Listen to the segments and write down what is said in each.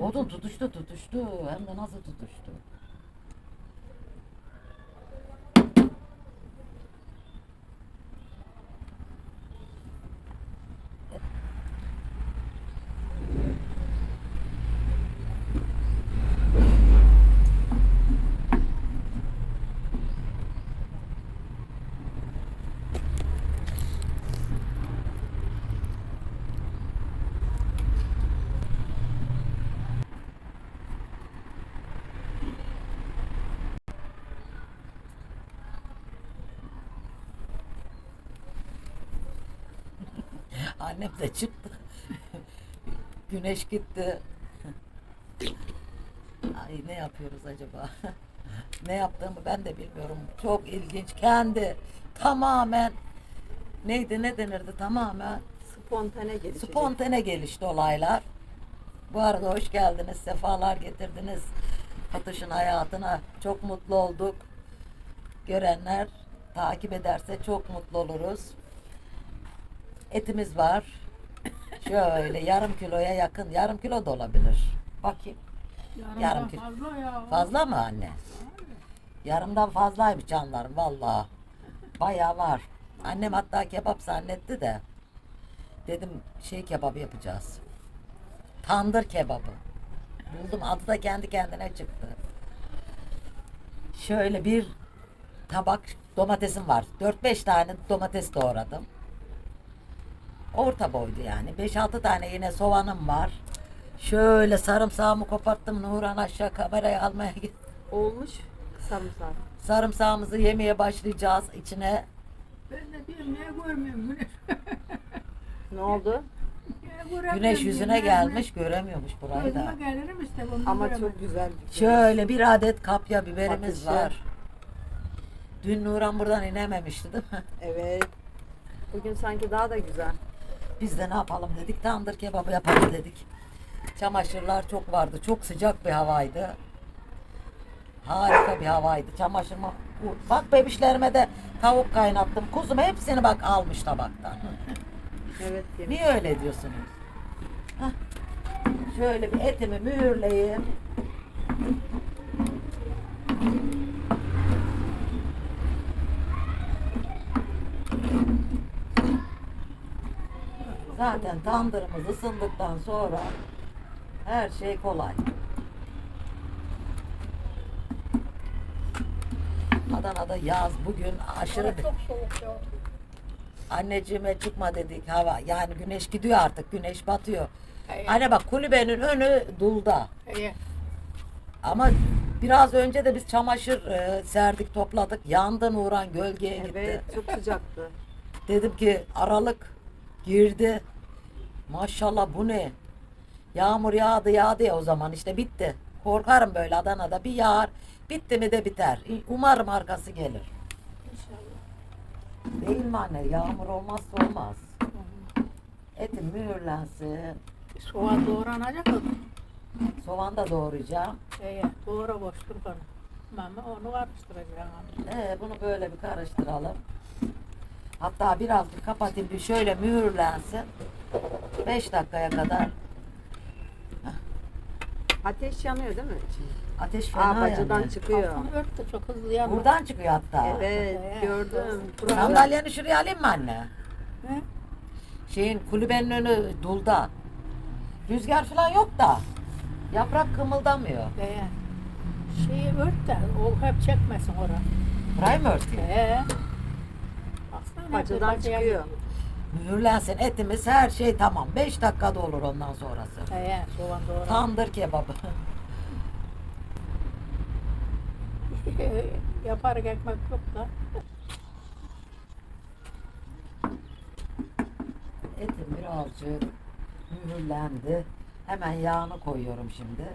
Odun tutuştu tutuştu. Hem de nasıl tutuştu. Annem de çıktı. Güneş gitti. Ay ne yapıyoruz acaba? ne yaptığımı ben de bilmiyorum. Çok ilginç. Kendi tamamen neydi ne denirdi tamamen Spontane gelişecek. spontane gelişti olaylar. Bu arada hoş geldiniz. Sefalar getirdiniz. Fatuş'un hayatına çok mutlu olduk. Görenler takip ederse çok mutlu oluruz. Etimiz var. Şöyle yarım kiloya yakın. Yarım kilo da olabilir. Bakayım. Yarımdan yarım kilo. fazla ya. Fazla mı anne? Yarımdan fazlaymış canlarım vallahi. Bayağı var. Annem hatta kebap zannetti de. Dedim şey kebabı yapacağız. Tandır kebabı. Buldum adı da kendi kendine çıktı. Şöyle bir tabak domatesim var. 4-5 tane domates doğradım. Orta boydu yani. 5-6 tane yine soğanım var. Şöyle sarımsağımı koparttım. Nuran aşağı kamerayı almaya gitti. Olmuş sarımsak. Sarımsağımızı yemeye başlayacağız. İçine Ben de bir ne görmüyorum güneş. Ne oldu? Güneş yüzüne ne- gelmiş göremiyormuş burayı da. Gelirim işte bunu Ama göremem. çok güzel. bir Şöyle bir adet kapya biberimiz Ateşe. var. Dün Nuran buradan inememişti değil mi? Evet. Bugün sanki daha da güzel. Biz de ne yapalım dedik. Tandır kebabı yapalım dedik. Çamaşırlar çok vardı. Çok sıcak bir havaydı. Harika bir havaydı. Çamaşırımı bak bebişlerime de tavuk kaynattım. Kuzum hepsini bak almış tabaktan. Evet yemiş. Niye öyle diyorsunuz? Hah. Şöyle bir etimi mühürleyeyim. Zaten tandırımız ısındıktan sonra her şey kolay. Adana'da yaz bugün aşırı bir... Çok soğuk ya. Anneciğime çıkma dedik hava. Yani güneş gidiyor artık. Güneş batıyor. Evet. Anne bak kulübenin önü dulda. İyi. Ama biraz önce de biz çamaşır e, serdik topladık. Yandı Nuran gölgeye gitti. Evet çok sıcaktı. Dedim ki aralık girdi. Maşallah bu ne? Yağmur yağdı yağdı ya o zaman işte bitti. Korkarım böyle Adana'da bir yağar. Bitti mi de biter. Umarım arkası gelir. İnşallah. Değil mi anne? Yağmur olmazsa olmaz. Etim mühürlensin. Soğan doğranacak mı? Soğan da doğrayacağım. İyi. Doğra boştur bana. Mama onu karıştıracağım. Ee, bunu böyle bir karıştıralım. Hatta biraz bir kapatayım bir şöyle mühürlensin. 5 dakikaya kadar Ateş yanıyor değil mi? ateş fena Aa bacadan yanıyor. çıkıyor. Altını ört de çok hızlı yanma. Buradan çıkıyor hatta. Evet Evet. gördüm. Burası- Sandalyeni şuraya alayım mı anne? He? Şeyin kulübenin önü dulda. Rüzgar falan yok da. Yaprak kımıldamıyor. İyi. Şeyi ört de o hep çekmesin oraya. Burayı mı örtüyor? He. Bacadan bacaya çıkıyor. gidiyor. Mühürlensin etimiz her şey tamam. 5 dakikada olur ondan sonrası. He, soğan doğra. Tandır kebabı. Yapar ekmek yok da. Etim birazcık mühürlendi. Hemen yağını koyuyorum şimdi.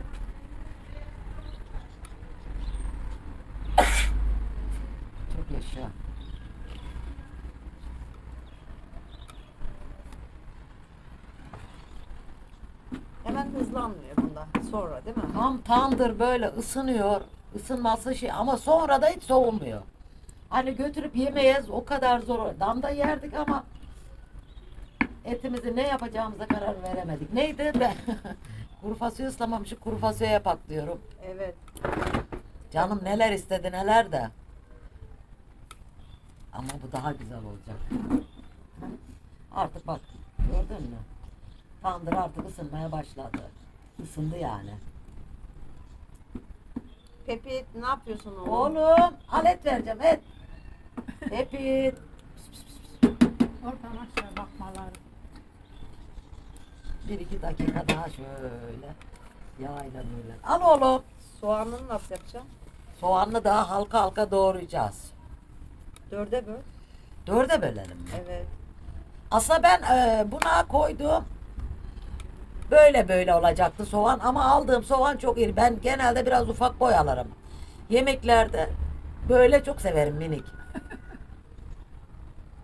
Çok yaşa. Sonra değil mi? Tam tandır böyle ısınıyor. Isınması şey ama sonra da hiç soğumuyor. Hani götürüp yemeyiz o kadar zor. Damda yerdik ama etimizi ne yapacağımıza karar veremedik. Neydi ben? Kuru fasulye ıslamamışım. Kuru fasulye yapak diyorum. Evet. Canım neler istedi neler de. Ama bu daha güzel olacak. Artık bak gördün mü? Tandır artık ısınmaya başladı. Isındı yani. Pepi ne yapıyorsun oğlum? Oğlum alet vereceğim et. Hepit. Oradan aşağı bakmaları. Bir iki dakika daha şöyle yağıyla böyle. Al oğlum. Soğanını nasıl yapacağım? Soğanlı daha halka halka doğrayacağız. Dörde böl. Dörde bölelim mi? Evet. Aslında ben e, buna koydum. Böyle böyle olacaktı soğan ama aldığım soğan çok iri. Ben genelde biraz ufak boy alırım. Yemeklerde böyle çok severim minik.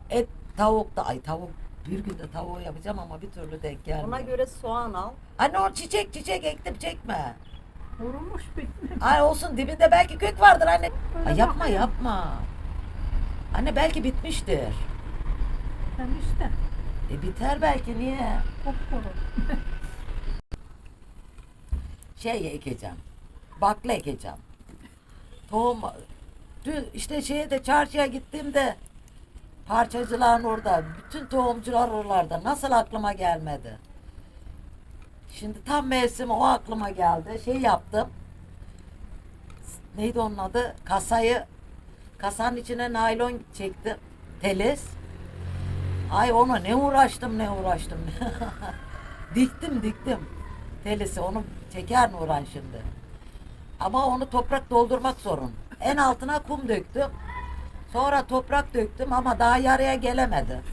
Et tavuk da ay tavuk bir günde tavuğu yapacağım ama bir türlü denk gelmiyor. Ona göre soğan al. Anne o çiçek çiçek ektim çekme. Vurulmuş bitmiş. Ay olsun dibinde belki kök vardır anne. Öyle Ay yapma yapma. Anne belki bitmiştir. Sen işte. E biter belki niye? Kupkuru. şey ekeceğim. Bakla ekeceğim. Tohum dün işte şeye de çarşıya gittiğimde parçacıların orada bütün tohumcular oralarda nasıl aklıma gelmedi. Şimdi tam mevsim o aklıma geldi. Şey yaptım. Neydi onun adı? Kasayı kasanın içine naylon çektim. Telis. Ay ona ne uğraştım ne uğraştım. diktim diktim. Telisi onu çeker Nuran şimdi. Ama onu toprak doldurmak sorun. En altına kum döktüm. Sonra toprak döktüm ama daha yarıya gelemedi.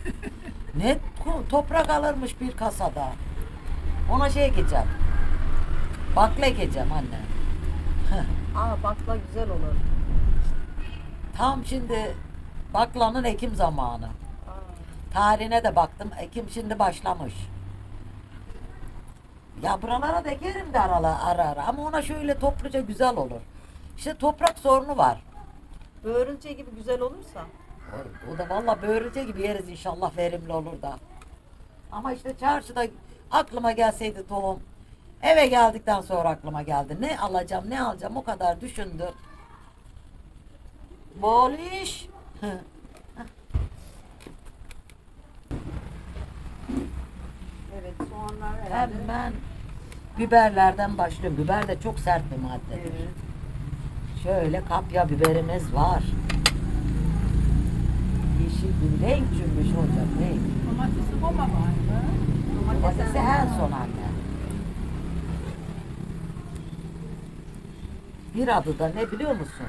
Ne kum, toprak alırmış bir kasada. Ona şey ekeceğim. Bakla ekeceğim anne. Aa bakla güzel olur. Tam şimdi baklanın ekim zamanı. Tarihine de baktım. Ekim şimdi başlamış. Ya buralara da ekerim de arala, ara ara. Ama ona şöyle topluca güzel olur. İşte toprak sorunu var. Böğürülce gibi güzel olursa. O, o da valla böğürüce gibi yeriz inşallah verimli olur da. Ama işte çarşıda aklıma gelseydi tohum. Eve geldikten sonra aklıma geldi. Ne alacağım ne alacağım o kadar düşündüm. Bol iş. Evet soğanlar herhalde. Hemen biberlerden başlıyorum. Biber de çok sert bir maddedir. Evet. Şöyle kapya biberimiz var. Yeşil bir renk cümbüş olacak renk. Domatesi koma var. Domatesi en son anne. Bir adı da ne biliyor musun?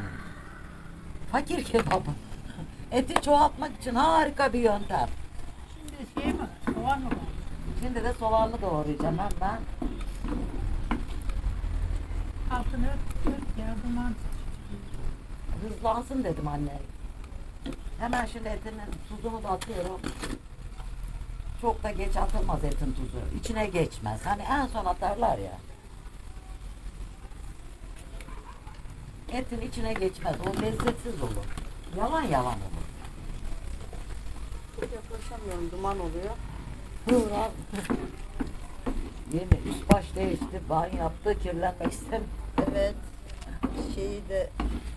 Fakir kebabı. Eti çoğaltmak için harika bir yöntem. Şimdi şey mi? Soğan mı var? Şimdi de soğanlı doğrayacağım hemen. Altını ört, ört ya duman. Hızlansın dedim anne. Hemen şimdi etinin tuzunu da atıyorum. Çok da geç atılmaz etin tuzu. İçine geçmez. Hani en son atarlar ya. Etin içine geçmez. O lezzetsiz olur. Yalan yalan olur. Çok yaklaşamıyorum duman oluyor. Hıra. Yeni üst baş değişti. Banyo yaptı. Kirlenmek istemiyor. Evet. Şeyi de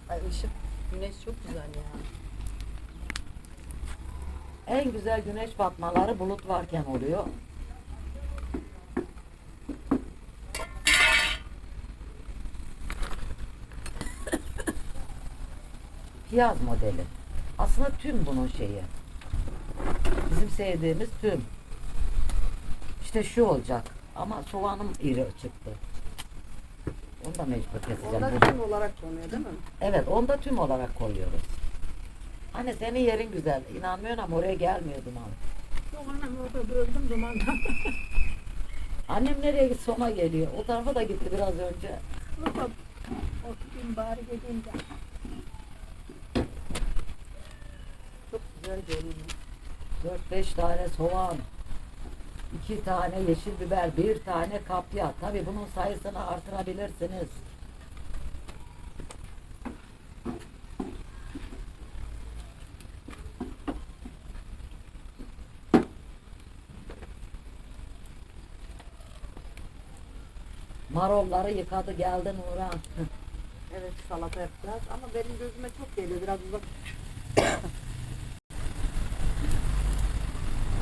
ay ışık güneş çok güzel ya. En güzel güneş batmaları bulut varken oluyor. Piyaz modeli. Aslında tüm bunun şeyi. Bizim sevdiğimiz tüm. İşte şu olacak. Ama soğanım iri çıktı. Onu da mecbur keseceğim. Bu- tüm olarak konuyor değil mi? Evet, onu da tüm olarak koyuyoruz. Anne senin yerin güzel. İnanmıyorsun ama oraya gelmiyor duman. Yok anam orada öldüm dumandan. Annem nereye git sona geliyor. O tarafa da gitti biraz önce. Oturayım bari gideyim de. Çok güzel görünüyor. 4-5 tane soğan. 2 tane yeşil biber, bir tane kapya. Tabi bunun sayısını artırabilirsiniz. Marolları yıkadı geldi Nurhan. Evet salata yapacağız ama benim gözüme çok geliyor biraz uzak.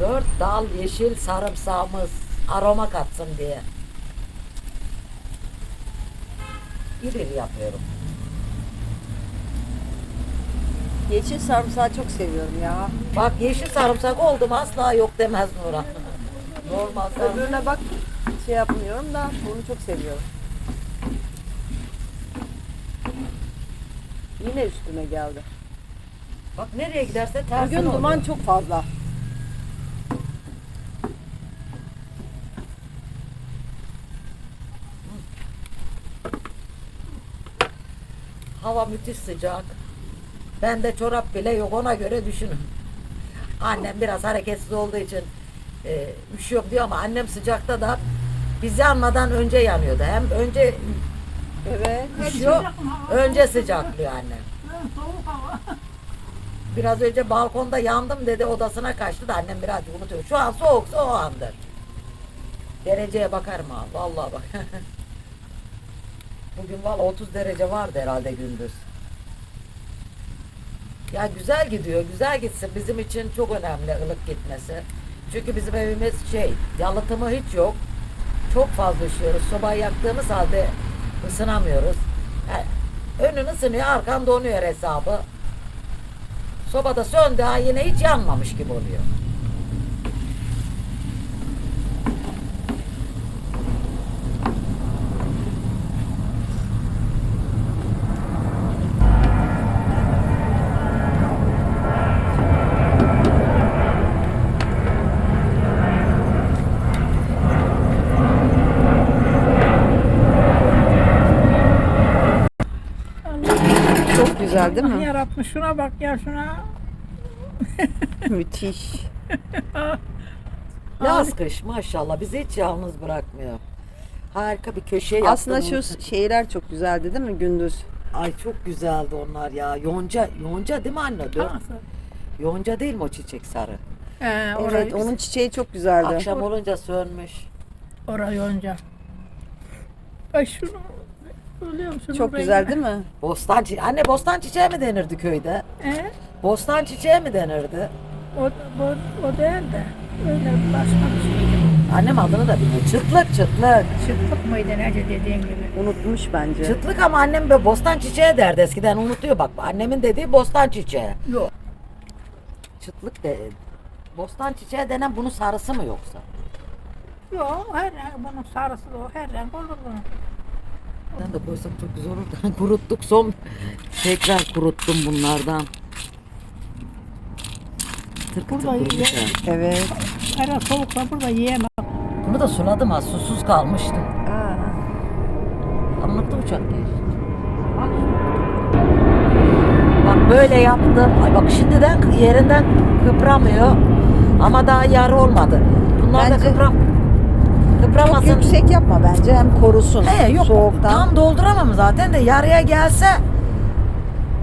Dört dal yeşil sarımsağımız aroma katsın diye. İri iri yapıyorum. Yeşil sarımsağı çok seviyorum ya. Bak yeşil sarımsak oldum asla yok demez Nurhan. Normal sarımsak. Öbürüne bak şey yapmıyorum da bunu çok seviyorum. Yine üstüme geldi. Bak nereye giderse tersin Bugün oluyor. duman çok fazla. Hava müthiş sıcak. Bende çorap bile yok ona göre düşünün. Annem biraz hareketsiz olduğu için e, üşüyorum diyor ama annem sıcakta da biz yanmadan önce yanıyordu. Hem önce Evet. üşüyor, önce sıcaklıyor annem. Soğuk hava. Biraz önce balkonda yandım dedi odasına kaçtı da annem biraz unutuyor. Şu an soğuksa o andır. Dereceye bakarım ha. Vallahi bak. Bugün valla 30 derece vardı herhalde gündüz. Ya güzel gidiyor, güzel gitsin. Bizim için çok önemli ılık gitmesi. Çünkü bizim evimiz şey, yalıtımı hiç yok. Çok fazla üşüyoruz. Sobayı yaktığımız halde ısınamıyoruz. Yani önün ısınıyor, arkan donuyor hesabı. Sobada söndü ha yine hiç yanmamış gibi oluyor. Güzel değil Allah mi? yaratmış şuna bak ya şuna. Müthiş. Yaz kış maşallah bizi hiç yalnız bırakmıyor. Harika bir köşe yaptım. Aslında şu şeyler çok güzeldi değil mi gündüz? Ay çok güzeldi onlar ya. Yonca, yonca değil mi anne? Dört. Nasıl? Yonca değil mi o çiçek sarı? Ee, Evet orayı, onun çiçeği çok güzeldi. Akşam olunca sönmüş. orayı yonca. Ay şunu Musun? Çok güzel değil mi? Bostan çiçeği. Anne bostan çiçeği mi denirdi köyde? E, Bostan çiçeği mi denirdi? o, o, o değil de öyle başka bir şey. Annem adını da bilmiyor. Çıtlık çıtlık. Çıtlık mıydı nece dediğin gibi. Unutmuş bence. Çıtlık ama annem böyle bostan çiçeği derdi eskiden unutuyor bak. Annemin dediği bostan çiçeği. Yok. Çıtlık de bostan çiçeği denen bunun sarısı mı yoksa? Yok her renk bunun sarısı da o her renk olur bunun. Ben de koysam çok güzel olur. Kuruttuk son tekrar kuruttum bunlardan. Tırkı Burada tırkı. Evet. Her soğukta burada yiyemem. Bunu da suladım ha susuz kalmıştı. Aa, Anlattı uçak geçti. Bak böyle yaptım. Ay bak şimdiden yerinden kıpramıyor. Ama daha yarı olmadı. Bunlar Bence- da kıpram. Çok Kıpramasın. yüksek yapma bence hem korusun He, yok soğuktan. tam dolduramam zaten de yarıya gelse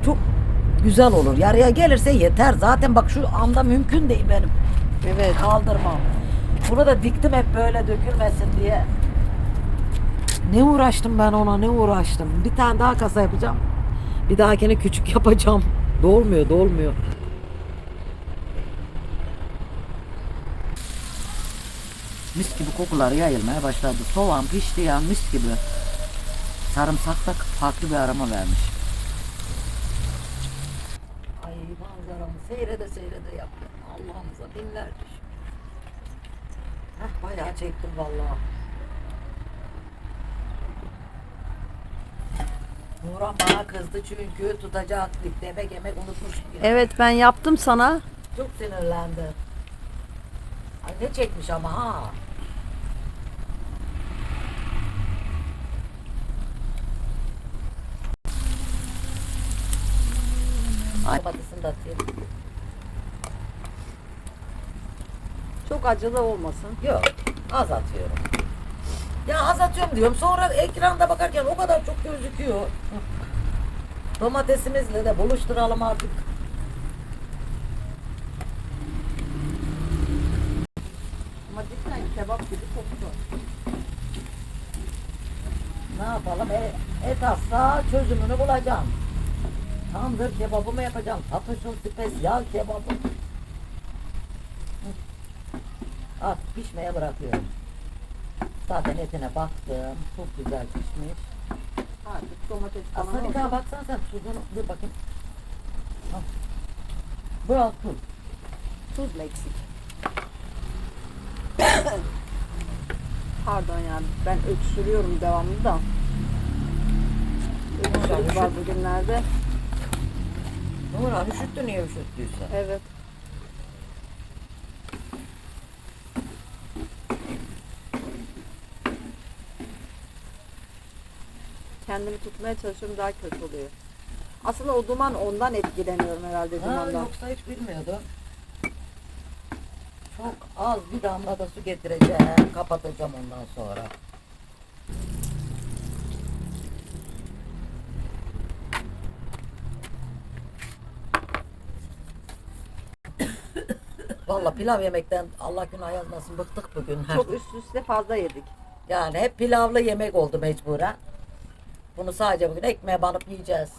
çok güzel olur. Yarıya gelirse yeter. Zaten bak şu anda mümkün değil benim. Evet. Kaldırmam. Bunu da diktim hep böyle dökülmesin diye. Ne uğraştım ben ona ne uğraştım. Bir tane daha kasa yapacağım. Bir dahakine küçük yapacağım. Dolmuyor dolmuyor. Mis gibi kokular yayılmaya başladı. Soğan pişti ya mis gibi. Sarımsak da farklı bir aroma vermiş. Ay manzaramı seyrede seyrede yaptım. Allah'ımıza binlerce şükür. Heh, bayağı çektim vallahi. Nurhan bana kızdı çünkü tutacak demek yemek unutmuşum. yine. Evet ben yaptım sana. Çok sinirlendi. Ay ne çekmiş ama ha. Ay batısını da atayım. Çok acılı olmasın. Yok az atıyorum. Ya az atıyorum diyorum sonra ekranda bakarken o kadar çok gözüküyor. Domatesimizle de buluşturalım artık. Ama cidden kebap gibi koktu. Ne yapalım? E, et azsa çözümünü bulacağım. Tandır kebabı mı yapacağım? Tatuşun spesiyal kebabı. At pişmeye bırakıyorum. Zaten etine baktım. Çok güzel pişmiş. Artık domates falan Aslında oldu. nikah baksana sen tuzunu dur bakayım. Al. Bu al tuz. Tuz mu eksik? Pardon yani ben öksürüyorum devamlı da. Öksürük var bugünlerde. Nurhan üşüttü niye üşüttüyse. Evet. Kendimi tutmaya çalışıyorum daha kötü oluyor. Aslında o duman ondan etkileniyorum herhalde Ha, dumandan. yoksa hiç bilmiyordum. Çok az bir damla da su getireceğim. Kapatacağım ondan sonra. Vallahi pilav yemekten Allah günah yazmasın bıktık bugün. Çok üst üste fazla yedik. Yani hep pilavlı yemek oldu mecburen. Bunu sadece bugün ekmeğe banıp yiyeceğiz.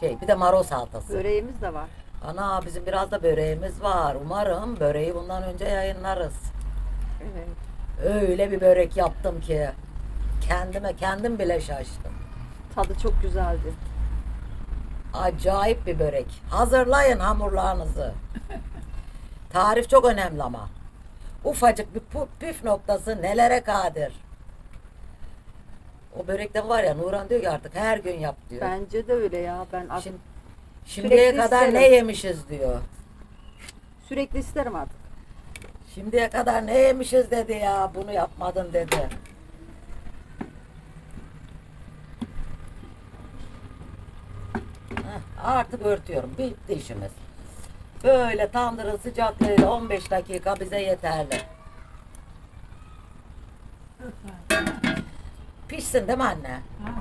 Şey bir de marul salatası. Böreğimiz de var. Ana bizim biraz da böreğimiz var. Umarım böreği bundan önce yayınlarız. Evet. Öyle bir börek yaptım ki kendime kendim bile şaştım. Tadı çok güzeldi. Acayip bir börek. Hazırlayın hamurlarınızı. Tarif çok önemli ama. Ufacık bir püf noktası nelere kadir. O börekte var ya Nurhan diyor ki artık her gün yap diyor. Bence de öyle ya. Ben artık Şimdi, şimdiye Sürekli kadar ne isterim. yemişiz diyor. sürekli isterim artık. Şimdiye kadar ne yemişiz dedi ya bunu yapmadın dedi. Heh, artık örtüyorum. Bitti işimiz. Böyle tandırın sıcaklığıyla 15 dakika bize yeterli. Pişsin değil mi anne? Ha,